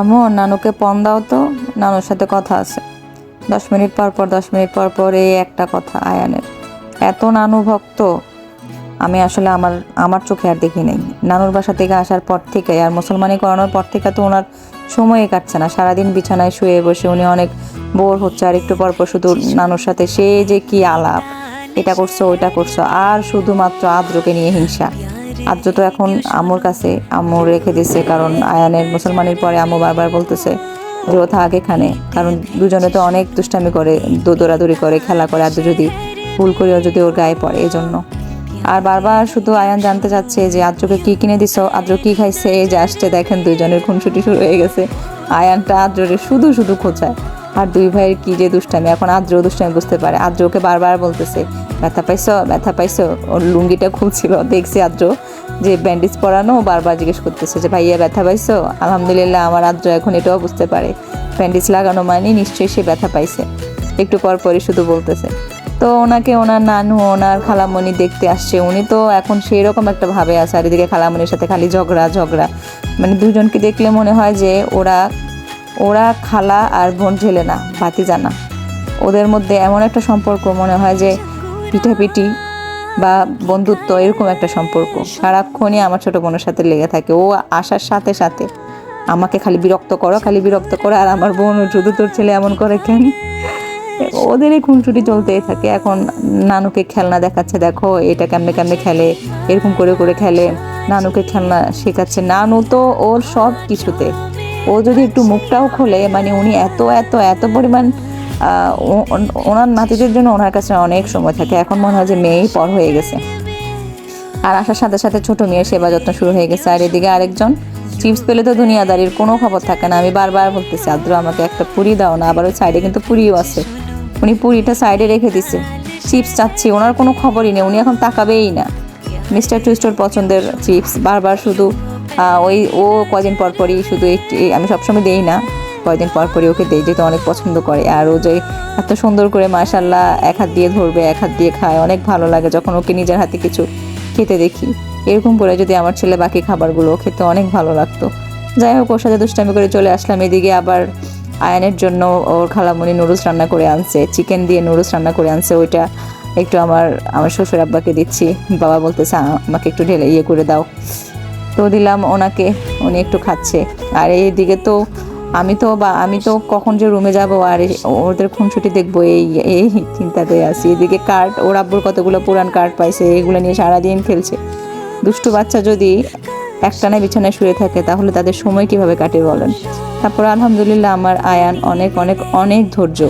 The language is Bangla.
আম্মু, নানুকে পন দাও তো, নানুর সাথে কথা আছে। দশ মিনিট পর পর, দশ মিনিট পর পর এই একটা কথা আয়ানের। এত নানু ভক্ত, আমি আসলে আমার আমার চোখে আর দেখি নাই। নানুর বাসা থেকে আসার পর থেকে, আর মুসলমানি করানোর পর থেকে তো ওনার সময়ই কাটছে না। সারাদিন বিছানায় শুয়ে বসে উনি অনেক বোর হচ্ছে, আর একটু পর পর শুধু নানুর সাথে সে যে কি আলাপ, এটা করছ, ওইটা করছ, আর শুধুমাত্র আদ্রকে নিয়ে হিংসা। আদ্র তো এখন আম্মুর কাছে আম্মু রেখে দিছে, কারণ আয়ানের মুসলমানের পরে আম্মু বারবার বলতেছে যে ও থাক এখানে। কারণ দুজনে তো অনেক দুষ্টামি করে দৌড়াদৌড়ি করে, খেলা করে আদ্র যদি ভুল করেও যদি ওর গায়ে পড়ে এই জন্য আর বারবার শুধু আয়ান জানতে চাচ্ছে যে আদ্রকে কি কিনে দিছো? আদ্র কি খাইছে? এই যে আসছে, দেখেন দুইজনের খুনসুটি শুরু হয়ে গেছে। আয়ানটা আদ্ররে শুধু শুধু খোঁচায়। আর দুই ভাইয়ের কি যে দুষ্টামি, এখন আদ্র দুষ্টামি বুঝতে পারে। আদ্র ওকে বারবার বলতেছে ব্যথা পাইছো? ব্যথা পাইছো? ওর লুঙ্গিটা খুলছিল, দেখছি আদ্র যে ব্যান্ডেজ পরানো বারবার জিজ্ঞেস করতেছে যে, ভাইয়া, ব্যথা পাইছো? আলহামদুলিল্লাহ, আমার আদ্র এখন এটাও বুঝতে পারে। ব্যান্ডেজ লাগানো মানে নিশ্চয়ই সে ব্যথা পাইছে। একটু পর পরই শুধু বলতেছে। তো ওনাকে ওনার নানু, ওনার খালামণি দেখতে আসছে। উনি তো এখন সেই রকম একটা ভাবে আছে আর এদিকে খালামণির সাথে খালি ঝগড়া ঝগড়া। মানে দুজনকে দেখলে মনে হয় যে, ওরা ওরা খালা আর বোন ঝেলে না ভাতি জানা ওদের মধ্যে এমন একটা সম্পর্ক মনে হয় যে পিঠাপিঠি বা বন্ধুত্ব এরকম একটা সম্পর্ক। সারাক্ষণই আমার ছোট বোনের সাথে লেগে থাকে। ও আসার সাথে সাথে আমাকে খালি বিরক্ত করো, খালি বিরক্ত করো, আর আমার বোন শুধু তোর ছেলে এমন করে কেন? ওদের এই খুনসুটি চলতেই থাকে। এখন নানুকে খেলনা দেখাচ্ছে, দেখো এটা কেমনে কেমনে খেলে, এরকম করে করে খেলে, নানুকে খেলনা শেখাচ্ছে। নানু তো ওর সব কিছুতে। ও যদি একটু মুখটাও খোলে মানে উনি এত এত এত পরিমাণ ওনার নাতিদের জন্য ওনার কাছে অনেক সময় থাকে। এখন মনে হয় যে মেয়েই পর হয়ে গেছে। আর আসার সাথে সাথে ছোট মেয়ের সেবা যত্ন শুরু হয়ে গেছে। আর এদিকে আরেকজন, চিপস পেলে তো দুনিয়াদারির কোনো খবর থাকে না। আমি বারবার বলতেছি, আদ্র, আমাকে একটা পুরি দাও না। আবার ওই সাইডে কিন্তু পুরিও আছে। উনি পুরিটা সাইডে রেখে দিছে। চিপস চাচ্ছি, ওনার কোনো খবরই নেই। উনি এখন তাকাবেই না। মিস্টার টুইস্টোর পছন্দের চিপস। বারবার শুধু ওই ও কদিন পর পরই শুধু আমি সবসময় দেই না। কয়দিন পর পরই ওকে দেই, যেহেতু অনেক পছন্দ করে। আর ও যে এত সুন্দর করে মাশাল্লাহ এক হাত দিয়ে ধরবে, এক হাত দিয়ে খায়, অনেক ভালো লাগে যখন ওকে নিজের হাতে কিছু খেতে দেখি। এরকম করে যদি আমার ছেলে বাকি খাবারগুলো খেতে অনেক ভালো লাগতো। যাই হোক, ওর সাথে দুষ্টামি করে চলে আসলাম। এদিকে আবার আয়নের জন্য ওর খালামণি নুডলস রান্না করে আনছে, চিকেন দিয়ে নুডলস রান্না করে আনছে। ওইটা একটু আমার আমার শ্বশুর আব্বাকে দিচ্ছি। বাবা বলতেছে আমাকে একটু ঢেলে ইয়ে করে দাও। তো দিলাম ওনাকে, উনি একটু খাচ্ছে। আর এইদিকে তো আমি তো বা আমি তো কখন যে রুমে যাব আর ওদের খুনসুটি দেখব এই এই চিন্তাতে আছি। এদিকে কার্ড ওর আব্বুর কতগুলো পুরান কার্ড পাইছে এগুলো নিয়ে সারাদিন খেলছে। দুষ্টু বাচ্চা যদি একটানা বিছানায় শুয়ে থাকে তাহলে তাদের সময় কীভাবে কাটে বলেন? তারপর আলহামদুলিল্লাহ আমার আয়ান অনেক অনেক অনেক ধৈর্য।